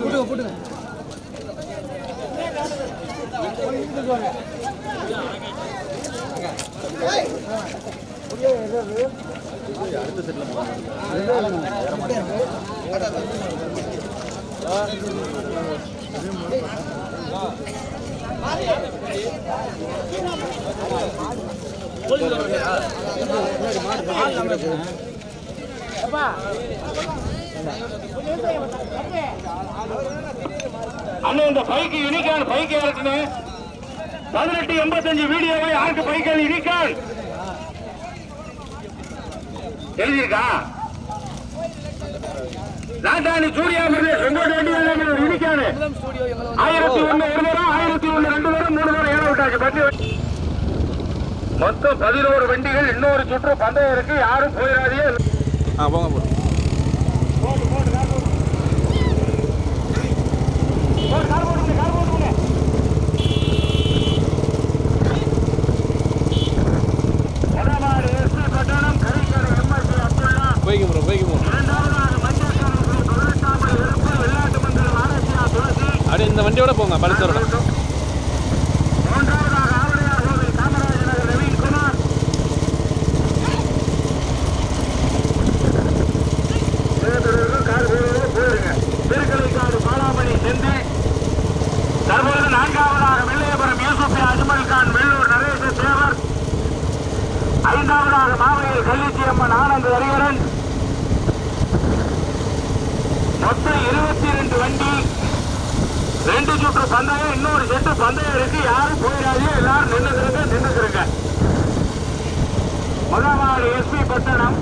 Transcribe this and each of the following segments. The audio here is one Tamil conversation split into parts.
போட்டுங்க போட்டுங்க அண்ணன் இந்த பைக்கு யூனிகான் பைக்கு யாருக்குன்னு பதினெட்டு எண்பத்தஞ்சு வீடியோவை யாருக்கு பைக்கல் யூனிகான் எழுதியிருக்கா? நாட்டாணி சூர்யா பிரதேஷ் செங்கோட்டை வண்டி ஒரு யூனிகானு ஆயிரத்தி ஒண்ணு ஒரு தரம் ஆயிரத்தி ஒண்ணு ரெண்டு தரம் மூணு நேரம் ஏழை விட்டாச்சு. பத்து மொத்தம் பதினோரு வண்டிகள் இன்னொரு சுற்று பந்தயம் இருக்கு. யாரும் போயிடாதீங்க. ஆ போங்க போ வடநாடு எஸ்பி பட்டணம் கரிக்கடை எம்எஸ்சி அப்துல்லா போய்க்கு ப்ரோ போய்க்கு போ இரண்டாவதாக மஞ்சக்காரர்கள் பதினெட்டாமல் இருப்பு வெள்ளாட்டு மண்டலம் ஆராய்ச்சியா துளசி அப்படியே இந்த வண்டியோட போங்க பரிசரோட மூன்றாவதாக ஆவடையார் கோவில் காமராஜ் நகர் நவீன்குமார் வேதர்கள் கார் வீரர்கள் போயிருங்க திருக்கலைக்காடு பாலாமணி செந்து தற்பொழுது நான்காவதாக வெள்ளையபுரம் யூசுப் அஜ்மல் கான் வெள்ளூர் நரேஷ தேவர் ஐந்தாவதாக மாவையில் கல்லிச்சியம்மன் ஆனந்த் ஹரிகரன் மொத்தம் இருபத்தி ரெண்டு வண்டி ரெண்டு சுற்று பந்தயம் இன்னொரு செட்டு பந்தயம் இருக்கு. யாரும் போயிடாதீங்க. எல்லாரும் நின்னுக்கிறங்க நின்னுக்கிறங்க. முதலாவது எஸ்பி பட்டணம்.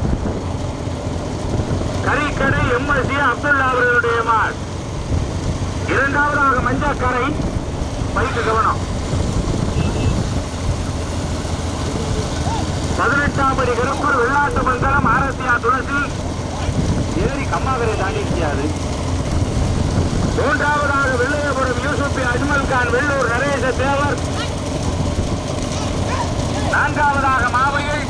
கரிக்கடை எம்எல்சி அப்துல்லா அவர்களுடைய மாள். இரண்டாவதாக மஞ்சக்கரை. பைக்கு கவனம். பதினெட்டாம் படி கருப்பூர் வெள்ளாட்டு மங்கலம் ஆரத்தியா துளசி. ஏரி கம்மாவரை தாண்டி முடியாது மூன்றாவதாக வெள்ளையபுரம் யூசுப் அஜ்மல் கான் வெள்ளூர் நரேச தேவர். நான்காவதாக மாவையில்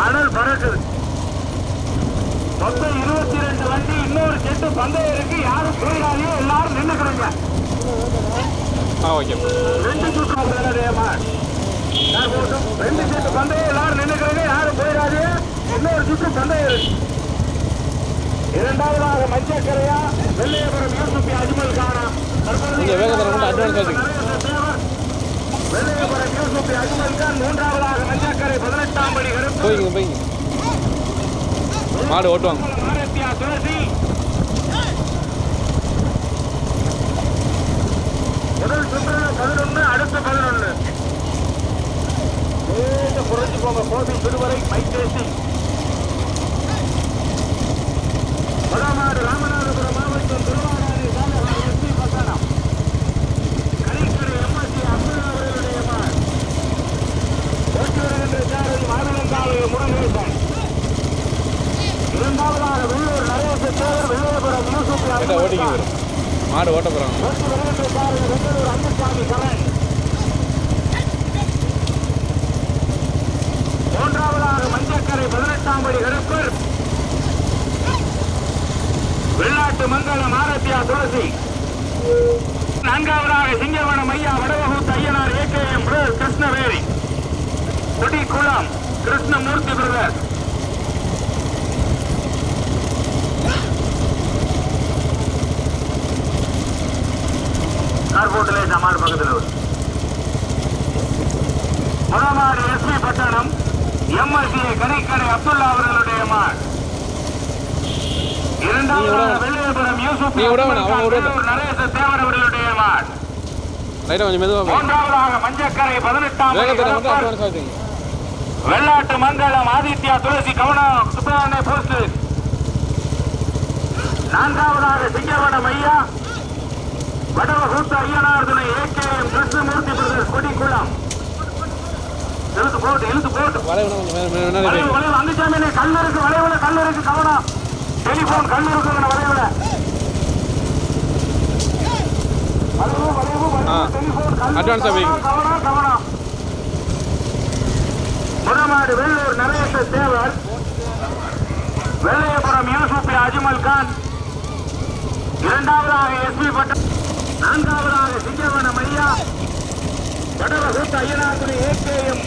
அனல் பறக்குது மொத்தம் இருபத்தி ரெண்டு வண்டி இன்னொரு செட்டு பந்தயம் இருக்கு யாரும் போயிடாதீங்க எல்லாரும் நின்னுக்கிறீங்க ரெண்டு சுற்று ரெண்டு சுற்று பந்தயம் எல்லாரும் நின்னுக்கிறீங்க யாரும் போயிடாதீங்க இன்னொரு சுற்று பந்தயம் இருக்கு. இரண்டாவதாக மஞ்சக்கரையா வெள்ளையபுரம் யூசுப் அஜ்மல் கானா. வெள்ளையபுரம் யூசுப் அஜ்மல் கான் மூன்றாவதாக மஞ்சக்கரை பதினெட்டாம் படி போய்க்குங்க போய்ங்க மாடு ஓட்டுவாங்க. முதல் சுற்று பதினொன்னு அடுத்த பதினொன்னு. குறைஞ்சு போங்க கோபி திருவரை மைத்தேசி வடமாடு ராமநாதபுரம் மாவட்டம் திருவாரூர் தாலுகா எஸ்பி பட்டணம் கலிக்கடை எம்எஸ்சி அப்துல்லா அவர்களுடைய மாடு ஓட்டி வருகின்ற சாரதி மாதுளங்காவை முருகேசன் இரண்டாவதாக வெள்ளூர் நரேச தேவர் வெள்ளையபுரம் யூசுப் கேட்டால் ஓட்டிங்க வரும் மாடு ஓட்ட போகிறாங்க ஓட்டி வருகின்ற சாரதி வெள்ளூர் அன்புசாமி கரண் மூன்றாவதாக மஞ்சக்கரை பதினெட்டாம் படி கருப்பர் மங்களம் ஆரத்தியா துளசி. நான்காவதாக சிங்கவனம் ஐயா Vadavakuthu Ayyanar AKM brother Krishnaveri. Thudi Kulam Krishnamurthy brother. கார்போட்டிலே சமாள் பக்கத்தில் வரும். எஸ்பி பட்டணம் எம்எஸ்சி கணிக்கடை அப்துல்லா அவர்களுடைய மாள். நீ விட வேணாம், அவன் விட லைட்டாக கொஞ்சம் மெதுவாக மூன்றாவதாக மஞ்சக்கரை பதினெட்டாம் வெள்ளாட்டு மங்கலம் ஆதித்யா துளசி கவனம் சுப்பிரமணிய போஸ்ட். நான்காவதாக சிங்கவனம் ஐயா. வடவகூத்த ஐயனார் துணை ஏகேஎம் கிருஷ்ணமூர்த்தி பிரதர் கொடிக்குளம். இழுத்து போட்டு இழுத்து போட்டு. வளைவு வளைவு போய்ங்க வளைவு அங்குச்சாமி கல் இருக்கு வளைவுல கல் இருக்கு கவனம். டெலிபோன் கல் இருக்குங்க வளைவுல வளைவு வளைவு ஆ. வளைவு டெலிபோன் கல் Advance ஆ வைங்க. கவனம் கவனம் முடமாடு வெள்ளூர் நரேச தேவர் வெள்ளையபுரம் யூசுப் அஜ்மல் கான். இரண்டாவதாக எஸ்பி பட்டம் நான்காவதாக சிங்கவனம் ஐயா வடவகுத்த ஐயனாத்துறை ஏகேஎம்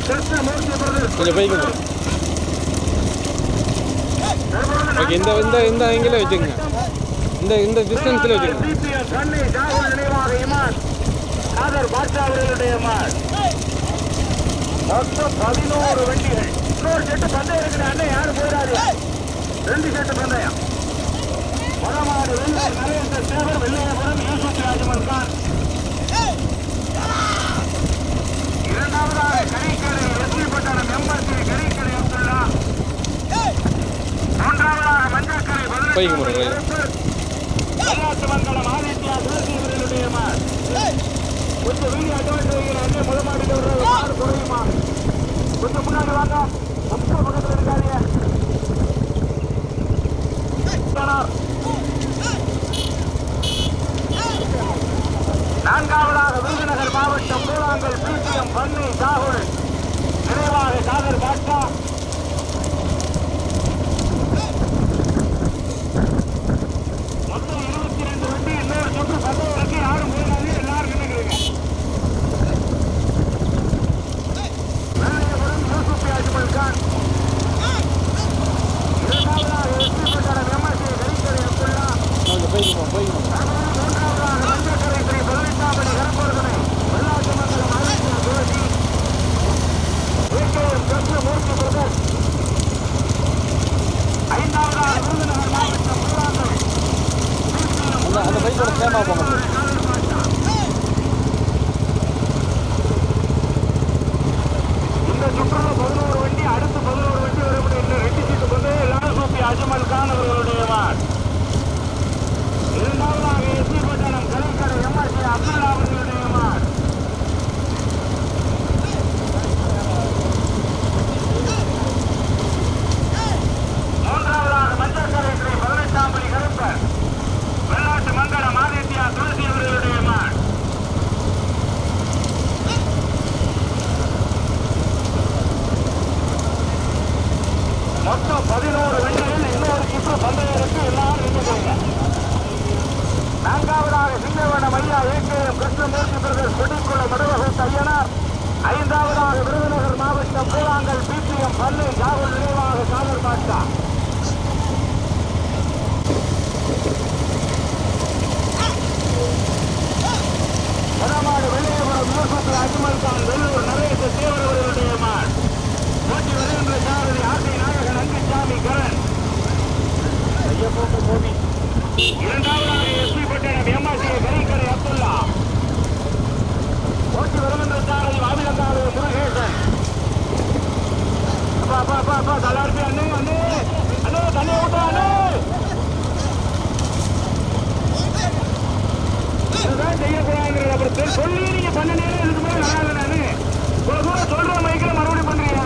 கிருஷ்ணமூர்த்தி பிரதர் கொஞ்சம் ஓகே இந்த இந்த இந்த ஆங்கில வச்சுக்கோங்க. இந்த இந்த டிஸ்டன்ஸில் வச்சுக்கோங்க. மொத்தம் பதினோரு வண்டிகள் இன்னொரு செட்டு பந்தயம் இருக்குது அண்ணன் யாரும் போயிடாது ரெண்டு செட்டு பந்தயம் வடமாடு வெள்ளை நரேந்திர சேவர் வெள்ளையபுரம் யூசுப் ராஜமன் கான் இரண்டாவதாக கரைக்கரை வெற்றி பட்டணம் எம்எஸ்சி கரைக்கரை பைக்கு முறை கொஞ்சம் வீடியோ அட்வான்ஸ் வைக்கிற அண்ணே முத மாடிட்டு ஒரு குறையுமா கொஞ்சம் முன்னாடி வாங்க ரொம்ப பக்கத்தில் இருக்காதீங்க நான்காவதாக விருதுநகர் மாவட்டம் மூலாங்கல் பிடிஎம் பன்னி சாகுல். நிறைவாக சாகர் பாட்சா மொத்தம் இருபத்தி ரெண்டு வண்டி இன்னொரு சுற்று பந்தயம் இருக்கு யாரும் போயிடாது எல்லாரும் நின்றுக்கிறீங்க வெள்ளையபுரம் யூசுப் அஜ்மல் கான் இரண்டாவதாக எஸ்பி பட்டணம் எம்எஸ்சி கரிக்கரை அப்துல்லா கொஞ்சம் பைக்கு போ பைக்கு போ மூன்றாவதாக மஞ்சக்கரை ஸ்ரீ பதினெட்டாம் படி கரப்பொருதனை வெள்ளாட்டு மங்கலம் ஆதித்யா துளசி ஏகேஎம் கிருஷ்ணமூர்த்தி பிரதர் ஐந்தாவதாக விருதுநகர் மாவட்டம் மூலாங்கல் அந்த அந்த பைக்கோட சேமா போங்க இந்த சுற்றுலா பதினோரு வண்டி அடுத்து பதினோரு வண்டி வரக்கூடிய இந்த ரெண்டு சீட்டு வந்து லாசூப்பி அஜ்மல் கான் அவர்களுடைய வார்டு இரண்டாவதாக எஸ்பி பட்டணம் கலைக்கடை எம்ஆர்சி அப்துல்லா அவர்களுடைய வார்டு மூன்றாவதாக மஞ்சக்கரை ஸ்ரீ பதினெட்டாம் படி கருப்பர் வெள்ளாட்டு மங்கலம் ஆதித்யா துளசி அவர்களுடைய வார்டு மொத்தம் பதினோரு வண்டிகள் இன்னொரு சுற்று பந்தயம் இருக்கு எல்லாரும் நின்றுக்கோங்க நான்காவதாக சிங்கவன மையா ஏகேஎம் கிருஷ்ணமூர்த்தி பிரதர் கொடிக்குள்ள மடுவகத்து தையனார். ஐந்தாவதாக விருதுநகர் மாவட்டம் கூழாங்கல் பிபிஎம் பள்ளி காவல் நினைவாக காவல் பாட்சா வடமாடு வெளியேபுரம் யூசுப் அஜ்மல் கான் வெள்ளூர் நரேச தேவர் மான். போட்டி வருகின்ற சாரதி ஆசை நாயகன் அங்குசாமி கரண். கோபி இரண்டாவதாக எஸ்பி பட்டணம் எம்ஆர்சி கரிக்கரை அப்துல்லா போட்டி வருகின்ற சாரதி மாவிலங்காடு முருகேசன் அப்பா அப்பா அப்பா அப்பா அண்ணே அண்ணே அண்ணே விட்டா அண்ணே இதுதான் அப்புறம் சொல்லி நீங்க பண்ண நேரம் இதுக்கு நல்லா இல்லை நானு. ஒரு தூரம் சொல்றேன் மைக்கில் மறுபடியும் பண்றீங்க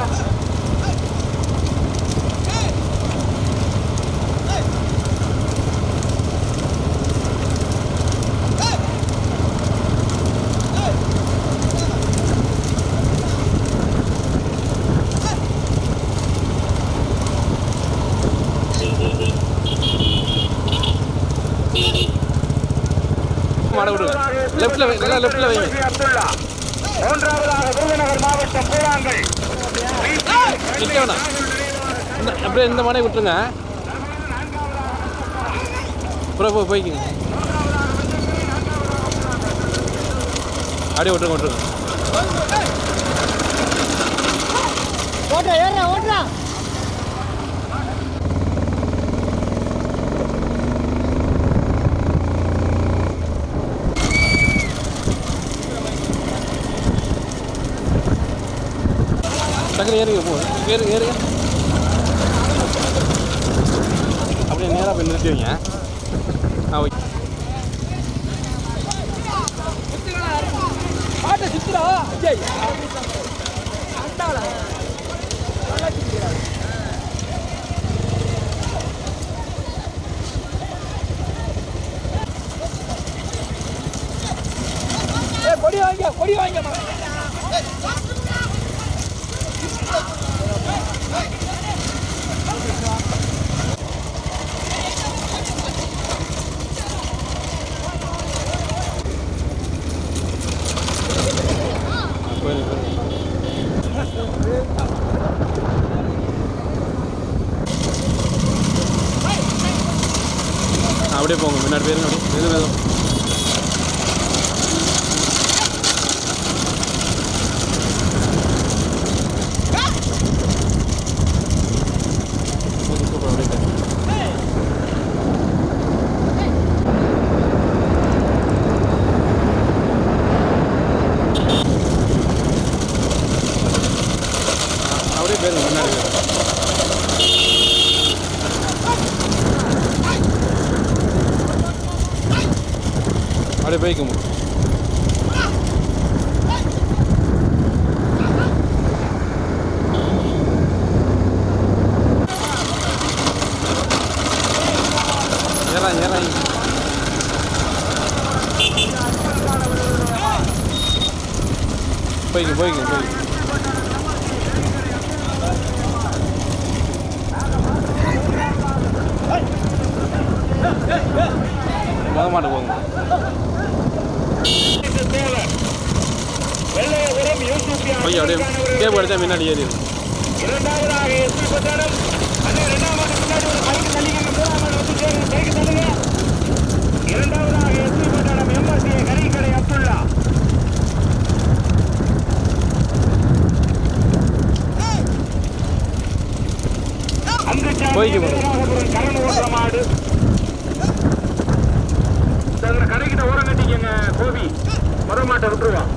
மாட விடுங்க நல்லா லெஃப்ட்டில் வைங்க அப்துல்லா. மூன்றாவதாக விருதுநகர் மாவட்டம் பூலாங்கல் நிற்க வேணாம் இந்த அப்படியே இந்த மாடே விட்டுருங்க. அப்புறம் போய்க்குங்க. அப்படியே விட்டுருங்க விட்டுருங்க. ஓட்டுறா ஏறா ஓட்டுறா ஏறு ஏறுங்க போ. ஏறு ஏறுங்க அப்படியே நேராக போய் நிறுத்திவிங்க ஆ ஓகே. ஆட்டை சுத்துறா கொடி வாங்க கொடி வாங்க அப்படியே போங்க முன்னாடி போயிருங்க அப்படியே மெது மெது சூப்பர், சூப்பர், அப்படியே போங்க. அப்படியே போயிருங்க முன்னாடி போயிருங்க அப்படியே போய்க்குமா ஏறாங்க ஏறாங்க போய்க்கு போய்க்கு போய்க்கு முத மாட்டு போங்க வெள்ளையபுரம் யூசுப் போய் அப்படியே கேப் முன்னாடி ஏறிடு இரண்டாவதாக எஸ்பி இரண்டாம் மாட்டு பின்னாடி ஒரு பைக் தள்ளிக்கங்க மூணாம் மாடு வந்து பைக் தள்ளுங்க. இரண்டாவதாக எஸ்பி பட்டாளம் எம்எஸ்சி கறிக்கடை அப்துல்லா. கரண் ஓட்டுற மாடு. கடைக்கிட்ட ஓரம் கட்டிக்கங்க கோபி. முத மாட்டை விட்டுருவான்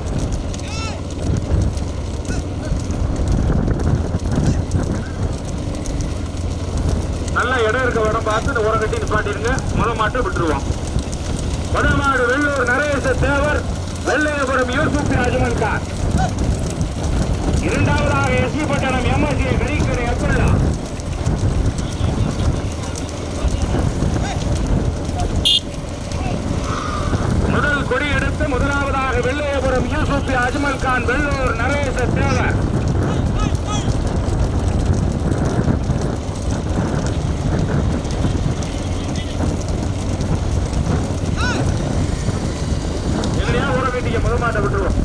நல்ல இடம் இருக்க இடம் பார்த்து இந்த உரம் கட்டி நிப்பாட்டிருங்க முத மாட்டை விட்டுருவான் வடமாடு வெள்ளூர் நரேச தேவர் வெள்ளையபுரம் யூசுப் ராஜமன் கார் இரண்டாவதாக எஸ்வி பட்டணம் எம்எஸ்சி கரிக்கடை அப்துல்லா முதல் கொடி எடுத்து முதலாவதாக வெள்ளையபுரம் யூசுப் அஜ்மல் கான் வெள்ளூர் நரேச தேவர் எங்களையா ஊற வேண்டிய முத மாட்டை விட்டுருவோம்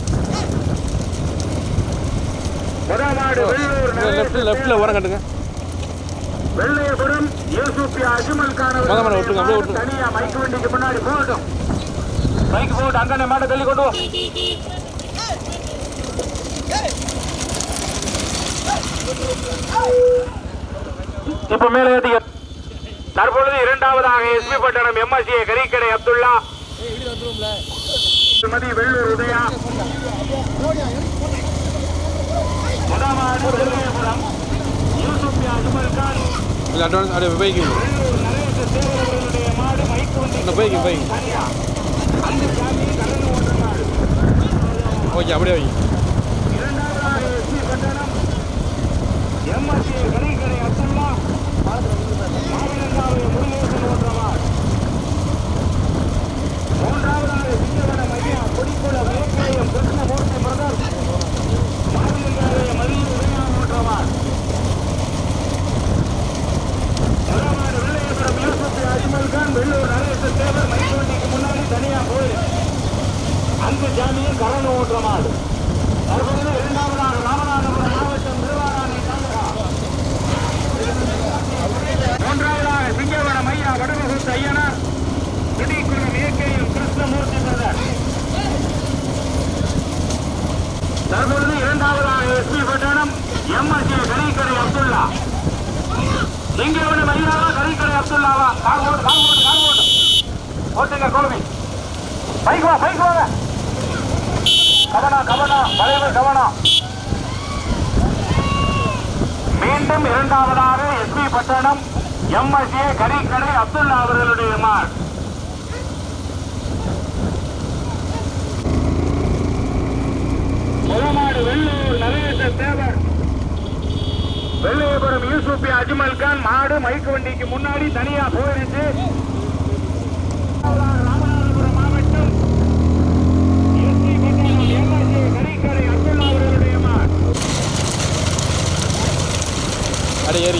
முத மாடு நரேச லெஃப்ட்டில். ஓரம் கட்டுங்க வெள்ளையபுரம் யூசுப் அஜ்மல் கான் விட்டுருங்க, அப்படியே விட்டுருங்க. தனியா மைக் வண்டிக்கு முன்னாடி போகட்டும் மைக் போட்டு அங்கன மாட்டை தள்ளி கொண்டு வா. இப்ப மேலே ஏத்திக்க தற்பொழுது இரண்டாவதாக எஸ்பி பட்டணம் எம்எஸ்சி கரிக்கடை அப்துல்லா திருமதி வெள்ளூர் உதயா முதலாவது வெள்ளையபுரம் யூசுப் அஜ்மல் கான் இல்லை அட்வான்ஸ் அப்படியே பைக்கு இந்த பைக்கு போய்க்கு ஓகே அப்படியே வைங்க. எம்எஸ்சி கரிக்கடை அப்துல்லா. மாவிலங்காவை முருகேசன் ஓட்டுறவார் மூன்றாவதாக சிங்கவனம் ஐயா கொடிக்குள வேக்கையம் கிருஷ்ணமூர்த்தி பிரதர் மாவிலங்காவை மதியில் உதயா ஓட்டுறவார் முதலாவது வெள்ளையபுரம் யூசுப் அஜ்மல் கான் வெள்ளூர் நரேச தேவர் மைக்கோட்டிக்கு முன்னாடி தனியா போய் அன்பு ஜாமியும் கரணம் ஓட்டுறவார் தற்போது இரண்டாவதாக ராமநாதபுரம் மாவட்டம் திருவாராணி தாலுகா மூன்றாவதாக சிங்கவனம் ஐயா வடமுகத்து ஐயனார் திடீக்குளம் இயற்கையும் கிருஷ்ணமூர்த்தி பிரதர் தற்பொழுது இரண்டாவதாக எஸ்பி பட்டணம் எம்எஸ்ஏ கரிக்கடை அப்துல்லா சிங்கவனம் ஐயாவா கரிக்கடை அப்துல்லாவா? கார் ஓட்டு கார் ஓட்டு கார் ஓட்டு ஓட்டுங்க கோவி பைக் வா பைக் வாங்க. கவனம் கவனம் தலைவர் கவனம் மீண்டும் இரண்டாவதாக எஸ்பி பட்டணம் எம்எஸ்ஏ கரிக்கடை அப்துல்லா அவர்களுடைய மார் முதலாடு வெள்ளூர் நரேச தேவர் வெள்ளையபுரம் யூசுப் அஜ்மல் கான் மாடு மைக்கு வண்டிக்கு முன்னாடி தனியா போயிருச்சு. ராமநாதபுரம் மாவட்டம் எஸ்பி பட்டணம் எம்எஸ்ஏ கரிக்கடை அப்துல்லா அவர்களுடைய மார் அப்படியே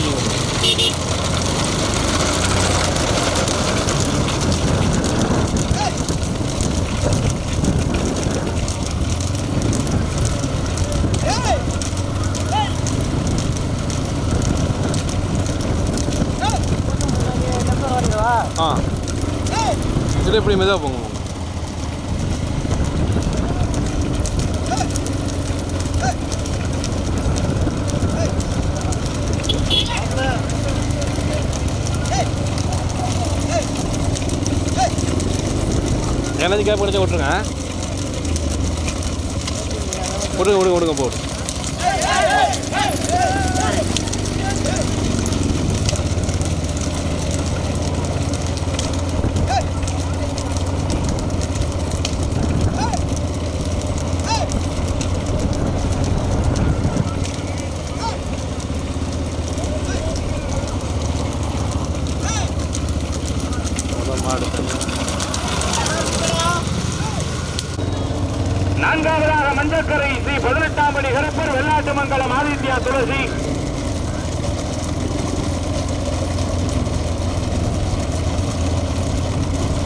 ஆ இதில் இப்படி மெதுவாக போங்க எனர்ஜி கேப் கிடைச்சா விட்ருங்க விடுங்க விடுங்க விடுங்க போடு முதல் மாடு நான்காவதாக மஞ்சக்கரை ஸ்ரீ பதினெட்டாம் படி கருப்பர் வெள்ளாட்டு மங்கலம் ஆதித்யா துளசி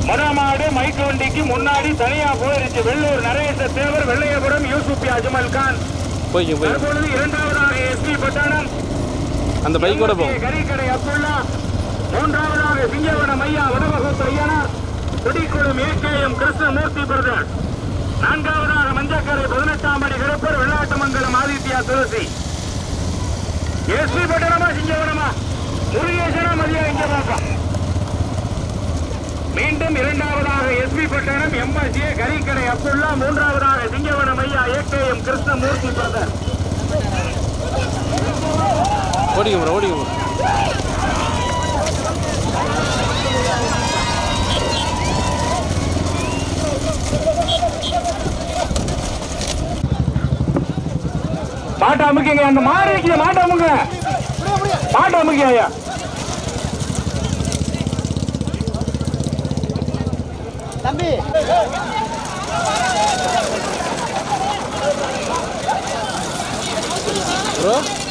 மொடமாடு மைக்கு முன்னாடி தனியா போயிருச்சு. வெள்ளூர் நரேச தேவர் வெள்ளையபுரம் யூசுப் அஜ்மல் கான். போய்க்கு போய்க்கு. தற்பொழுது இரண்டாவதாக எஸ்பி பட்டணம். அந்த பைக்கோட போங்க கரிக்கடை அப்துல்லா. மூன்றாவதாக சிங்கவனம் ஐயா Vadavakuthu Ayyanar. Kodikulam AKM Krishnamoorthy brother. நான்காவதாக மஞ்சக்கரை பதினெட்டாம் படி கருப்பர் வெள்ளாட்டுமங்கலம் ஆதித்யா துளசி. எஸ்பி பட்டணமா சிங்கவனமா? முருகேசனா மதியா இங்க பார்ப்போம் மீண்டும் இரண்டாவதாக எஸ்பி பட்டணம் எம்எஸ்ஏ கரிக்கடை அப்துல்லா மூன்றாவதாக சிங்கவனம் ஐயா ஏகேஎம் கிருஷ்ணமூர்த்தி பிரதர். ஓடிங்க ஓடிங்க மாட்டை அமுக்கிங்க அந்த மாடு மாட்டை அமுங்க மாட்டை அமுக்கிங்க ஐயா. 준비. 그럼?